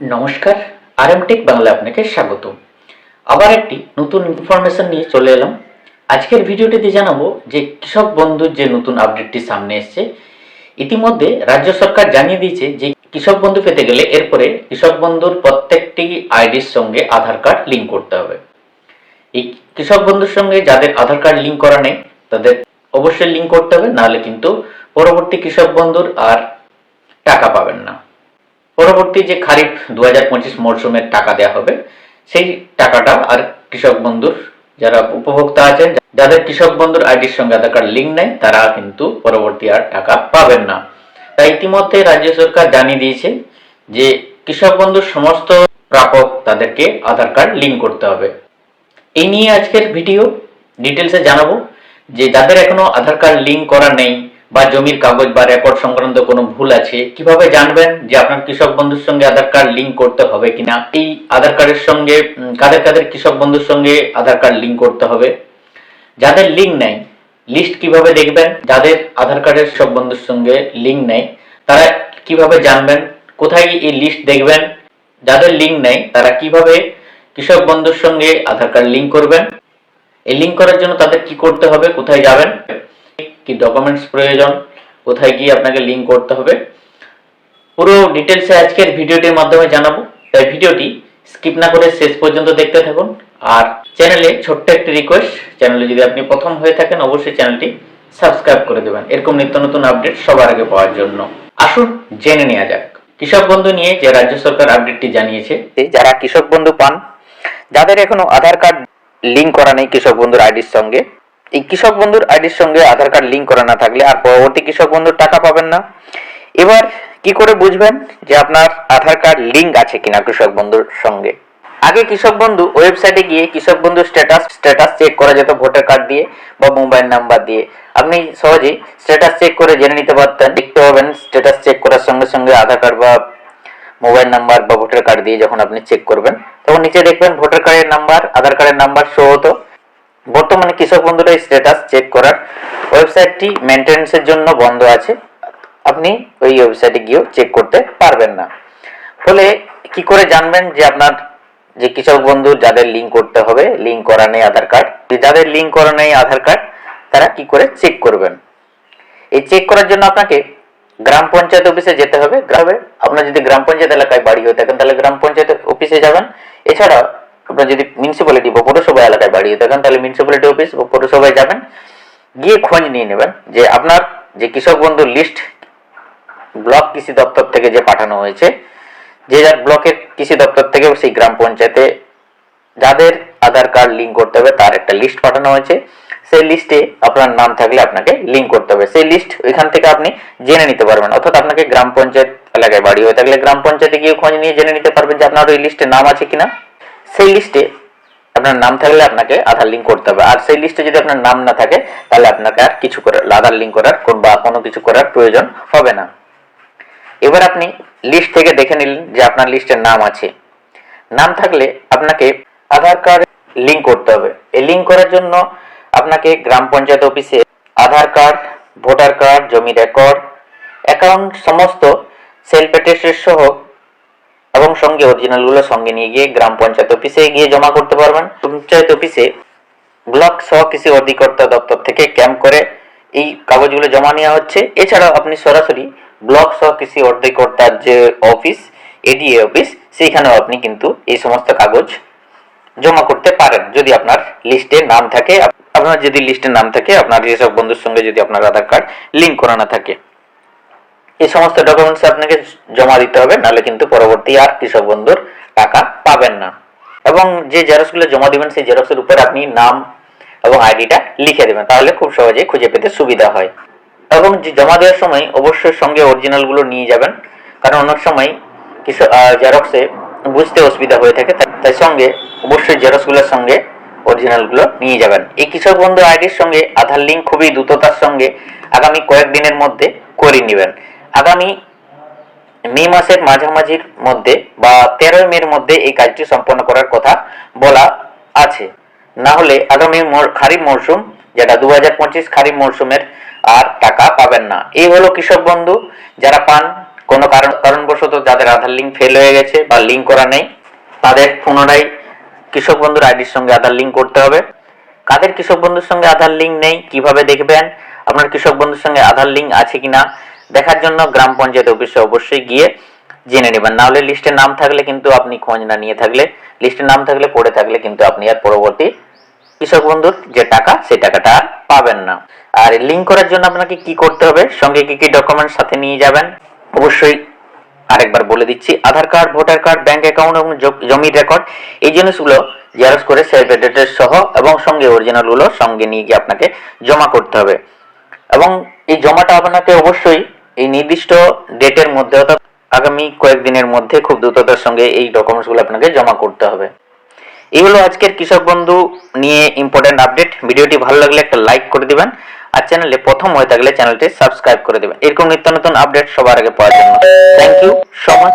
নমস্কার আর আরএমটেক বাংলা আপনাকে স্বাগত। আবার একটি নতুন ইনফরমেশন নিয়ে চলে এলাম। আজকের ভিডিওটিতে জানাব যে কৃষক বন্ধুর যে নতুন আপডেটটি সামনে এসেছে, ইতিমধ্যে রাজ্য সরকার জানিয়ে দিয়েছে যে কৃষক বন্ধু পেতে গেলে এরপরে কৃষক বন্ধুর প্রত্যেকটি আইডির সঙ্গে আধার কার্ড লিঙ্ক করতে হবে। এই কৃষক বন্ধুর সঙ্গে যাদের আধার কার্ড লিঙ্ক করা নেই, তাদের অবশ্যই লিঙ্ক করতে হবে, নাহলে কিন্তু পরবর্তী কৃষক বন্ধুর আর টাকা পাবেন না। পরবর্তী যে খারিফ দু হাজার পঁচিশ মরশুমের টাকা দেওয়া হবে, সেই টাকাটা আর কৃষক বন্ধুর যারা উপভোক্তা আছেন, যাদের কৃষক বন্ধুর আইডির সঙ্গে আধার কার্ড লিঙ্ক নেই, তারা কিন্তু পরবর্তী আর টাকা পাবেন না। তাই ইতিমধ্যে রাজ্য সরকার জানিয়ে দিয়েছে যে কৃষক বন্ধুর সমস্ত প্রাপক তাদেরকে আধার কার্ড লিঙ্ক করতে হবে। এই নিয়ে আজকের ভিডিও ডিটেলসে জানাব যে যাদের এখনও আধার কার্ড লিঙ্ক করা নেই বা জমির কাগজ বা রেকর্ড সংক্রান্ত কোনো ভুল আছে, কীভাবে জানবেন যে আপনার কৃষক বন্ধুর সঙ্গে আধার কার্ড লিঙ্ক করতে হবে কিনা? এই আধার কার্ডের সঙ্গে কাদের কাদের কৃষক বন্ধুর সঙ্গে আধার কার্ড লিঙ্ক করতে হবে? যাদের লিঙ্ক নেই লিস্ট কীভাবে দেখবেন? যাদের আধার কার্ডের কৃষক বন্ধুর সঙ্গে লিঙ্ক নেই, তারা কীভাবে জানবেন? কোথায় এই লিস্ট দেখবেন? যাদের লিঙ্ক নেই, তারা কীভাবে কৃষক বন্ধুর সঙ্গে আধার কার্ড লিঙ্ক করবেন? এই লিঙ্ক করার জন্য তাদের কি করতে হবে? কোথায় যাবেন? কি ডকুমেন্টস প্রয়োজন, কোথায় গিয়ে আপনাকে লিঙ্ক করতে হবে, পুরো ডিটেলসে আজকের ভিডিওটির মাধ্যমে জানাব। তাই ভিডিওটি স্কিপ না করে শেষ পর্যন্ত দেখতে থাকুন। আর চ্যানেলে ছোট্ট একটি রিকোয়েস্ট চ্যানেলে যদি আপনি প্রথম হয়ে থাকেন, অবশ্যই চ্যানেলটি সাবস্ক্রাইব করে দেবেন। এরকম নিত্য নতুন আপডেট সবার আগে পাওয়ার জন্য। আসুন জেনে নেওয়া যাক। কৃষক বন্ধু নিয়ে যে রাজ্য সরকার আপডেটটি জানিয়েছে যারা কৃষক বন্ধু পান, যাদের এখনও আধার কার্ড লিঙ্ক করা নেই কৃষক বন্ধুর আইডির সঙ্গে এই কৃষক বন্ধুর আইডির সঙ্গে আধার কার্ড লিঙ্ক করা না থাকলে আর পরবর্তী কৃষক বন্ধুর টাকা পাবেন না। এবার কি করে বুঝবেন যে আপনার আধার কার্ড লিঙ্ক আছে কিনা কৃষক বন্ধুর সঙ্গে? আগে কৃষক বন্ধু ওয়েবসাইটে গিয়ে কৃষক বন্ধু স্ট্যাটাস স্ট্যাটাস চেক করা যেত ভোটার কার্ড দিয়ে বা মোবাইল নাম্বার দিয়ে। আপনি সহজেই স্ট্যাটাস চেক করে জেনে নিতে পারতেন। দেখতে পাবেন স্ট্যাটাস চেক করার সঙ্গে সঙ্গে আধার কার্ড বা মোবাইল নাম্বার বা ভোটার কার্ড দিয়ে যখন আপনি চেক করবেন, তখন নিচে দেখবেন ভোটার কার্ডের নাম্বার আধার কার্ডের নাম্বার শো হতো। বর্তমানে কৃষক বন্ধুরা স্ট্যাটাস চেক করার ওয়েবসাইটটি মেনটেন্সের জন্য বন্ধ আছে। আপনি ওই ওয়েবসাইটে গিয়েও চেক করতে পারবেন না। ফলে কি করে জানবেন যে আপনার যে কৃষক বন্ধু, যাদের লিঙ্ক করতে হবে লিঙ্ক করা নেই আধার কার্ড যাদের লিঙ্ক করা নেই আধার কার্ড তারা কি করে চেক করবেন? এই চেক করার জন্য আপনাকে গ্রাম পঞ্চায়েত অফিসে যেতে হবে। গ্রামে, আপনার যদি গ্রাম পঞ্চায়েত এলাকায় বাড়ি হয়ে থাকেন, তাহলে গ্রাম পঞ্চায়েত অফিসে যাবেন। এছাড়া আপনার যদি মিউনিসিপ্যালিটি বা পৌরসভা এলাকায় বাড়ি হয়ে থাকেন তাহলে মিউনিসিপ্যালিটি অফিস বা পৌরসভায় যাবেন, গিয়ে খোঁজ নিয়ে নেবেন যে আপনার যে কৃষক বন্ধু লিস্ট ব্লক কৃষি দপ্তর থেকে যে পাঠানো হয়েছে, যে যার ব্লকের কৃষি দপ্তর থেকে সেই গ্রাম পঞ্চায়েতে যাদের আধার কার্ড লিঙ্ক করতে হবে, তার একটা লিস্ট পাঠানো হয়েছে। সেই লিস্টে আপনার নাম থাকলে আপনাকে লিঙ্ক করতে হবে। সেই লিস্ট ওইখান থেকে আপনি জেনে নিতে পারবেন। অর্থাৎ আপনাকে গ্রাম পঞ্চায়েত এলাকায় বাড়ি হয়ে থাকলে গ্রাম পঞ্চায়েতে গিয়ে খোঁজ নিয়ে জেনে নিতে পারবেন যে আপনার ওই লিস্টে নাম আছে কিনা। সেই লিস্টে আপনার নাম থাকলে আপনাকে আধার লিঙ্ক করতে হবে। আর সেই লিস্টে যদি আপনার নাম না থাকে, তাহলে আপনাকে আর কিছু করার, আধার লিঙ্ক করার বা কোনো কিছু করার প্রয়োজন হবে না। এবার আপনি লিস্ট থেকে দেখে নিলেন যে আপনার লিস্টের নাম আছে। নাম থাকলে আপনাকে আধার কার্ড লিঙ্ক করতে হবে। এই লিঙ্ক করার জন্য আপনাকে গ্রাম পঞ্চায়েত অফিসে আধার কার্ড ভোটার কার্ড জমি রেকর্ড অ্যাকাউন্ট সমস্ত সেলফ অ্যাটেস্টেড সহ সঙ্গে অরিজিনালগুলো সঙ্গে নিয়ে গিয়ে গ্রাম পঞ্চায়েত অফিসে গিয়ে জমা করতে পারবেন। পঞ্চায়েত অফিসে ব্লক সহ কৃষি অধিকর্তা দপ্তর থেকে ক্যাম্প করে এই কাগজগুলো জমা নেওয়া হচ্ছে। এছাড়াও আপনি সরাসরি ব্লক সহ কৃষি অধিকর্তার যে অফিস, এডিএ অফিস, সেইখানেও আপনি কিন্তু এই সমস্ত কাগজ জমা করতে পারেন। যদি আপনার লিস্টে নাম থাকে, আপনার যদি লিস্টে নাম থাকে, আপনার যেসব বন্ধুর সঙ্গে যদি আপনার আধার কার্ড লিঙ্ক করানো থাকে। এই সমস্ত ডকুমেন্টস আপনাকে জমা দিতে হবে, নাহলে কিন্তু পরবর্তী আর কৃষক বন্ধুর টাকা পাবেন না। এবং যে জেরক্সগুলো জমা দিবেন, সেই জেরক্সের উপর আপনি নাম এবং আইডিটা লিখে দেবেন, তাহলে খুব সহজেই খুঁজে পেতে সুবিধা হয়। এবং জমা দেওয়ার সময় অবশ্যই সঙ্গে অরিজিনালগুলো নিয়ে যাবেন, কারণ অনেক সময় কিছু জেরক্সে বুঝতে অসুবিধা হয়ে থাকে, তাই- তাই সঙ্গে অবশ্যই জেরক্সগুলোর সঙ্গে অরিজিনালগুলো নিয়ে যাবেন। এই কৃষক বন্ধু আইডির সঙ্গে আধার লিঙ্ক খুবই দ্রুততার সঙ্গে আগামী কয়েকদিনের মধ্যে করে নেবেন। আগামী মে মাসের মাঝামাঝির মধ্যে বা তেরোই মের মধ্যে এই কাজটি সম্পন্ন করার কথা বলা আছে। না হলে আগামী খারিফ মরশুম যেটা দু হাজার পঁচিশ খারিফ মরশুমের আর টাকা পাবেন না। এই হলো কৃষক বন্ধু, যারা পান, কোনো কারণ, কারণবশত যাদের আধার লিঙ্ক ফেল হয়ে গেছে বা লিঙ্ক করা নেই, তাদের পুনরায় কৃষক বন্ধুর আইডির সঙ্গে আধার লিঙ্ক করতে হবে। কাদের কৃষক বন্ধুর সঙ্গে আধার লিঙ্ক নেই, কীভাবে দেখবেন? আপনার কৃষক বন্ধুর সঙ্গে আধার লিঙ্ক আছে কিনা? দেখার জন্য গ্রাম পঞ্চায়েত অফিসে অবশ্যই গিয়ে জেনে নেবেন। না হলে লিস্টে নাম থাকলে কিন্তু আপনি খোঁজ না নিয়ে থাকলে, লিস্টে নাম থাকলে পড়ে থাকলে কিন্তু আপনি আর পরবর্তী কৃষক বন্ধুর যে টাকা, সেই টাকাটা আর পাবেন না। আর লিঙ্ক করার জন্য আপনাকে কি করতে হবে? সঙ্গে কি কি ডকুমেন্ট সাথে নিয়ে যাবেন? অবশ্যই আরেকবার বলে দিচ্ছি, Aadhaar card, voter card bank account এবং জমির রেকর্ড এই জিনিসগুলো জেরক্স করে সেলফ এডেটের সহ এবং সঙ্গে অরিজিনালগুলো সঙ্গে নিয়ে গিয়ে আপনাকে জমা করতে হবে। এবং এই জমাটা আপনাকে অবশ্যই এই নির্দিষ্ট ডেটের মধ্যে অর্থাৎ আগামী কয়েকদিনের মধ্যে খুব দ্রুততার সঙ্গে এই ডকুমেন্টসগুলো আপনাকে জমা করতে হবে। এই হলো আজকের কৃষক বন্ধু নিয়ে ইম্পর্টেন্ট আপডেট ভিডিওটি ভালো লাগলে একটা লাইক করে দিবেন আর চ্যানেলে প্রথম হয়ে থাকলে চ্যানেলটি সাবস্ক্রাইব করে দিবেন। এরকম নিত্য নতুন আপডেট সবার আগে পাওয়ার জন্য। Thank you so much